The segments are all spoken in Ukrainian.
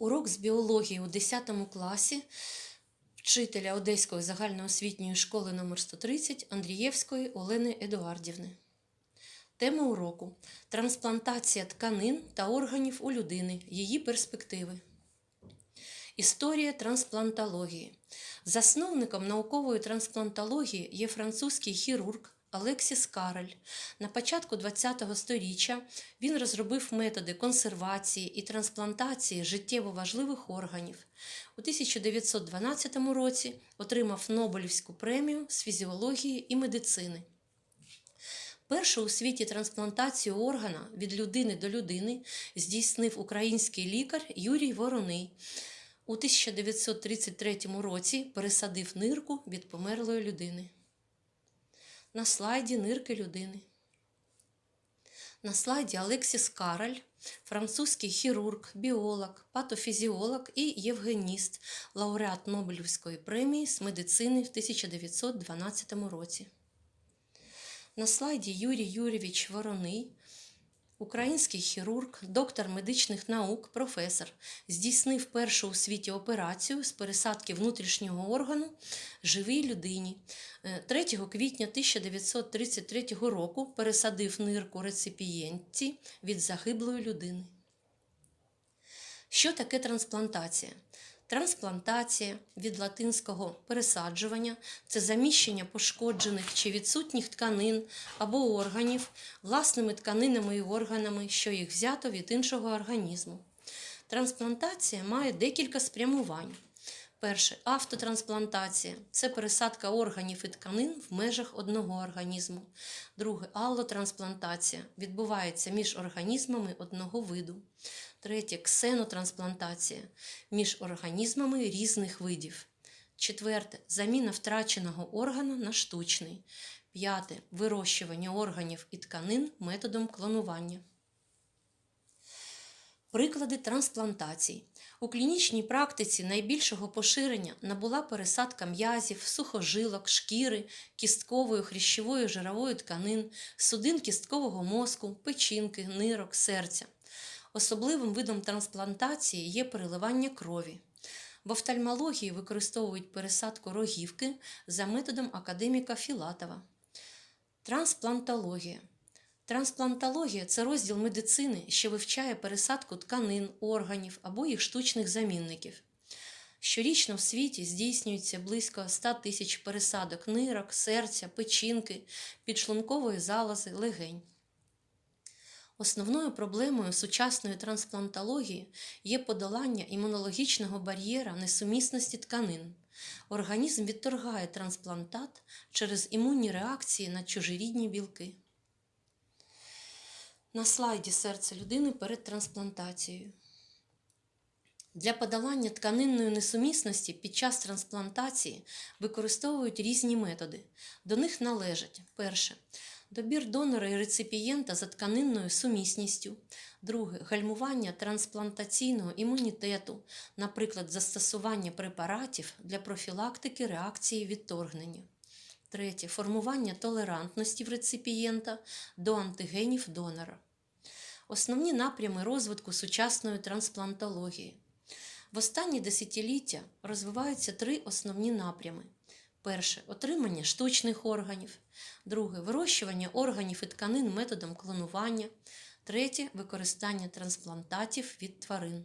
Урок з біології у 10 класі вчителя Одеської загальноосвітньої школи номер 130 Андрієвської Олени Едуардівни. Тема уроку трансплантація тканин та органів у людини, її перспективи. Історія трансплантології. Засновником наукової трансплантології є французький хірург Алексіс Карель. На початку ХХ століття він розробив методи консервації і трансплантації життєво важливих органів. У 1912 році отримав Нобелівську премію з фізіології і медицини. Першу у світі трансплантацію органа від людини до людини здійснив український лікар Юрій Вороний. У 1933 році пересадив нирку від померлої людини. На слайді нирки людини. На слайді Алексіс Караль, французький хірург, біолог, патофізіолог і євгеніст, лауреат Нобелівської премії з медицини в 1912 році. На слайді Юрій Юрійович Вороний, український хірург, доктор медичних наук, професор, здійснив першу у світі операцію з пересадки внутрішнього органу живій людині. Е, 3 квітня 1933 року пересадив нирку реципієнтці від загиблої людини. Що таке трансплантація? Трансплантація від латинського пересаджування це заміщення пошкоджених чи відсутніх тканин або органів власними тканинами і органами, що їх взято від іншого організму. Трансплантація має декілька спрямувань. Перше автотрансплантація це пересадка органів і тканин в межах одного організму. Друге аллотрансплантація відбувається між організмами одного виду. Третє ксенотрансплантація між організмами різних видів. Четверте заміна втраченого органа на штучний. П'яте вирощування органів і тканин методом клонування. Приклади трансплантацій. У клінічній практиці найбільшого поширення набула пересадка м'язів, сухожилок, шкіри, кісткової, хрящової жирової тканин, судин кісткового мозку, печінки, нирок, серця. Особливим видом трансплантації є переливання крові. В офтальмології використовують пересадку рогівки за методом академіка Філатова. Трансплантологія. Трансплантологія це розділ медицини, що вивчає пересадку тканин, органів або їх штучних замінників. Щорічно в світі здійснюється близько 100 тисяч пересадок нирок, серця, печінки, підшлункової залози, легень. Основною проблемою сучасної трансплантології є подолання імунологічного бар'єра несумісності тканин. Організм відторгає трансплантат через імунні реакції на чужорідні білки. На слайді серце людини перед трансплантацією. Для подолання тканинної несумісності під час трансплантації використовують різні методи. До них належать перше добір донора і реципієнта за тканинною сумісністю, друге гальмування трансплантаційного імунітету, наприклад, застосування препаратів для профілактики реакції відторгнення. Третє формування толерантності в реципієнта до антигенів донора. Основні напрями розвитку сучасної трансплантології. В останні десятиліття розвиваються три основні напрями. Перше отримання штучних органів, друге вирощування органів і тканин методом клонування, третє використання трансплантатів від тварин.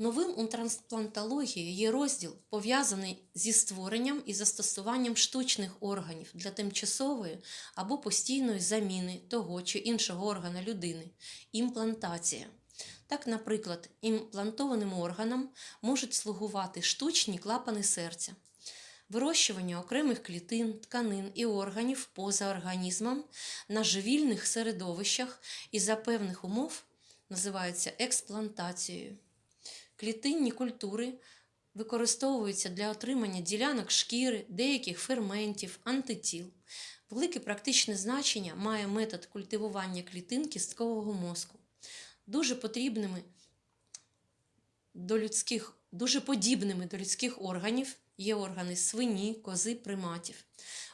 Новим у трансплантології є розділ, пов'язаний зі створенням і застосуванням штучних органів для тимчасової або постійної заміни того чи іншого органа людини імплантація. Так, наприклад, імплантованим органам можуть слугувати штучні клапани серця, вирощування окремих клітин, тканин і органів поза організмом на живільних середовищах і за певних умов називається експлантацією. Клітинні культури використовуються для отримання ділянок шкіри, деяких ферментів, антитіл. Велике практичне значення має метод культивування клітин кісткового мозку. Дуже потрібними до людських, дуже подібними до людських органів є органи свині, кози, приматів.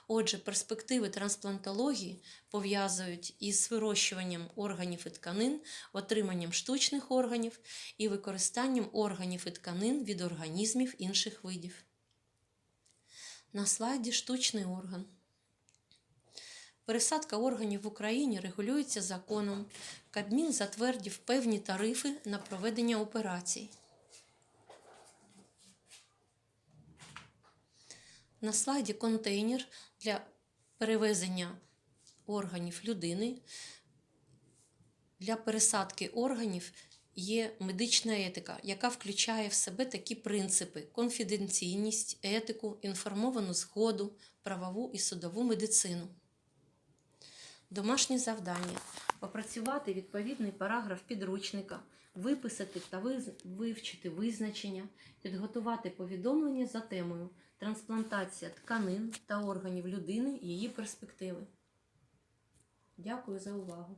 Отже, перспективи трансплантології пов'язують із вирощуванням органів і тканин, отриманням штучних органів і використанням органів і тканин від організмів інших видів. На слайді штучний орган. Пересадка органів в Україні регулюється законом. Кабмін затвердив певні тарифи на проведення операцій. На слайді контейнер для перевезення органів людини. Для пересадки органів є медична етика, яка включає в себе такі принципи: конфіденційність, етику, інформовану згоду, правову і судову медицину. Домашнє завдання опрацювати відповідний параграф підручника, виписати та вивчити визначення, підготувати повідомлення за темою трансплантація тканин та органів людини, її перспективи. Дякую за увагу.